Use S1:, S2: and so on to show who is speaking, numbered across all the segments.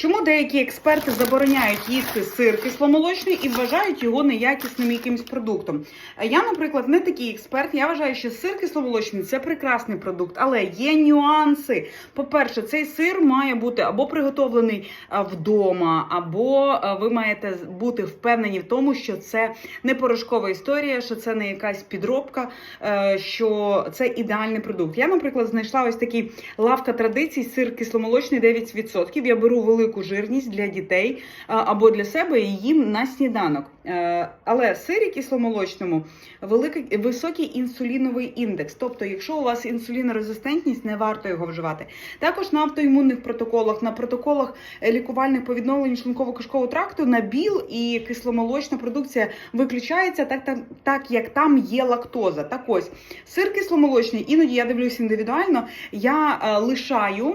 S1: Чому деякі експерти забороняють їсти сир кисломолочний і вважають його неякісним якимось продуктом? Я, наприклад, не такий експерт. Я вважаю, що сир кисломолочний це прекрасний продукт, але є нюанси. По-перше, цей сир має бути або приготовлений вдома, або ви маєте бути впевнені в тому, що це не порошкова історія, що це не якась підробка, е, що це ідеальний продукт. Я, наприклад, знайшла ось такий лавка традицій, сир кисломолочний 9%. Я беру велику жирність для дітей або для себе і їм на сніданок. Е, Але сирі кисломолочному великий високий інсуліновий індекс. Тобто, якщо у вас інсулінорезистентність, не варто його вживати. Також на автоімунних протоколах, на протоколах е, лікувальних по відновленню шлунково-кишкового тракту на біл і кисломолочна продукція виключається, так, так, так як там є лактоза. Так ось сир кисломолочний, іноді я дивлюсь індивідуально, я е, лишаю.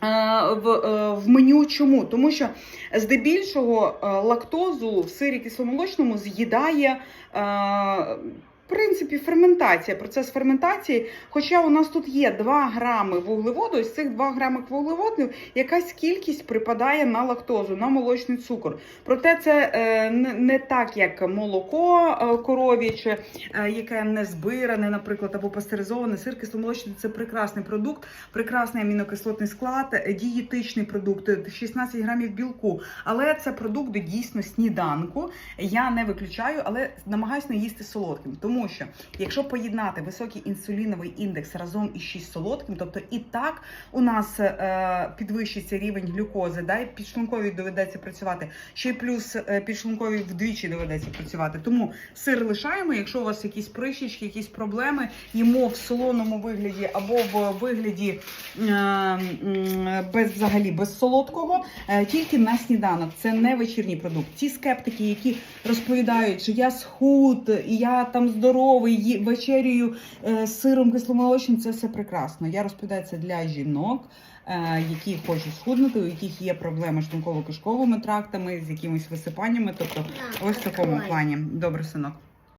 S1: В, е, в меню чому? Тому що здебільшого е, лактозу в сирі кисломолочному з'їдає е, принципі ферментація, процес ферментації. Хоча у нас тут є 2 грами вуглеводу, з цих 2 грами вуглеводів якась кількість припадає на лактозу, на молочний цукор. Проте це е, не, так, як молоко е, коров'яче, е, яке не збиране, наприклад, або пастеризоване. Сир кисломолочний це прекрасний продукт, прекрасний амінокислотний склад, дієтичний продукт, е, 16 грамів білку. Але це продукт дійсно сніданку. Я не виключаю, але намагаюся не їсти солодким. Тому що якщо поєднати високий інсуліновий індекс разом із 6 солодким, тобто і так у нас е, підвищиться рівень глюкози, да, і підшлунковій доведеться працювати, ще й плюс е, підшлунковій вдвічі доведеться працювати. Тому сир лишаємо. Якщо у вас якісь прищички, якісь проблеми, їмо в солоному вигляді або в вигляді е, без взагалі без солодкого, е, тільки на сніданок. Це не вечірній продукт. Ті скептики, які розповідають, що я схуд, і я там здоровий, ї- вечерюю е, з сиром кисломолочним, це все прекрасно. Я розповідаю це для жінок. е, Які хочуть схуднути, у яких є проблеми з шлунково-кишковими трактами, з якимись висипаннями, тобто ось в такому плані. Добре, синок.